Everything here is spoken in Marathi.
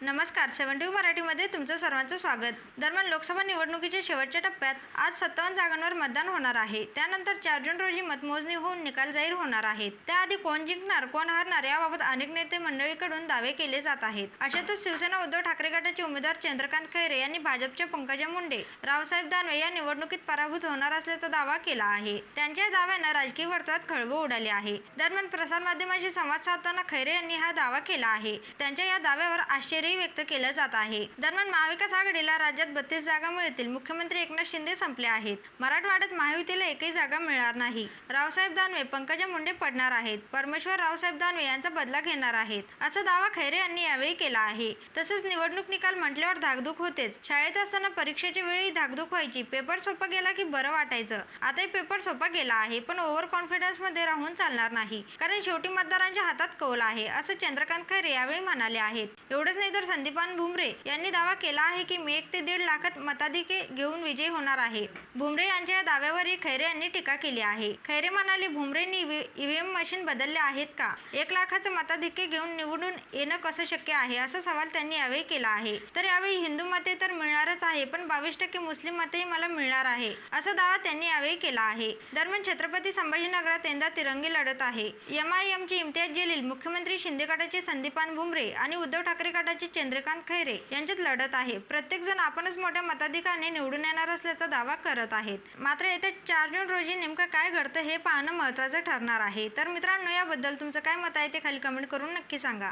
नमस्कार सेवन टी मराठीमध्ये तुमचं सर्वांचं स्वागत. दरम्यान लोकसभा निवडणुकीच्या शेवटच्या टप्प्यात आज सत्तावन्न जागांवर मतदान होणार आहे. त्यानंतर चार जून रोजी मतमोजणी होऊन निकाल जाहीर होणार आहेत त्याआधी कोण जिंकणार कोण हारणार याबाबत अनेक नेते मंडळीकडून दावे केले जात आहेत. अशातच शिवसेना उद्धव ठाकरे गटाचे उमेदवार चंद्रकांत खैरे यांनी भाजपच्या पंकजा मुंडे रावसाहेब दानवे या निवडणुकीत पराभूत होणार असल्याचा दावा केला आहे. त्यांच्या या दाव्यानं राजकीय वर्तुळात खळबळ उडाली आहे. दरम्यान प्रसारमाध्यमांशी संवाद साधताना खैरे यांनी हा दावा केला आहे. त्यांच्या या दाव्यावर आश्चर्य आग्रही व्यक्त केलं जात आहे. दरम्यान महाविकास आघाडीला राज्यात बत्तीस जागा मिळतील. मुख्यमंत्री एकनाथ शिंदे संपले आहेत. मराठवाड्यात महायुतीला एकही जागा मिळणार नाही. रावसाहेब दानवे पंकजा मुंडे पडणार आहेत. परमेश्वर रावसाहेब दानवे यांचा बदला घेणार आहेत. असा दावा खैरे यांनी यावेळी केला आहे. तसेच निवडणूक निकाल म्हटल्यावर धाकधूक होतेच. शाळेत असताना परीक्षेच्या वेळी धाकधूक व्हायची. पेपर सोपा गेला की बरं वाटायचं. आताही पेपर सोपा गेला आहे पण ओव्हर कॉन्फिडन्समध्ये राहून चालणार नाही. कारण शेवटी मतदारांच्या हातात कौल आहे असं चंद्रकांत खैरे यावेळी म्हणाले आहेत. एवढंच नाही तर संदीपान भुमरे यांनी दावा केला आहे की मी एक ते दीड लाखात मताधिके घेऊन विजयी होणार आहे. भुमरे यांच्या या दाव्यावरही खैरे यांनी टीका केली आहे. खैरे म्हणाले भुमरेंनी ईव्हीएम मशीन बदलले आहेत का? एक लाखाचं मताधिके घेऊन निवडून येणं कसं शक्य आहे? असा सवाल त्यांनी यावेळी केला आहे. तर यावेळी हिंदू मते तर मिळणारच आहे पण बावीस टक्के मुस्लिम मतही मला मिळणार आहे असा दावा त्यांनी यावेळी केला आहे. दरम्यान छत्रपती संभाजीनगरात यंदा तिरंगी लढत आहे. एम आय एमची इम्तियाज जलील मुख्यमंत्री शिंदे गटाचे संदीपान भुमरे आणि उद्धव ठाकरे गटाचे चंद्रकांत खैरे यांच्यात लढत आहे. प्रत्येकजण आपणच मोठ्या मताधिकाराने निवडून येणार असल्याचा दावा करत आहेत. मात्र येत्या चार जून रोजी नेमकं काय घडतं हे पाहणं महत्त्वाचं ठरणार आहे. तर मित्रांनो याबद्दल तुमचं काय मत आहे ते खाली कमेंट करून नक्की सांगा.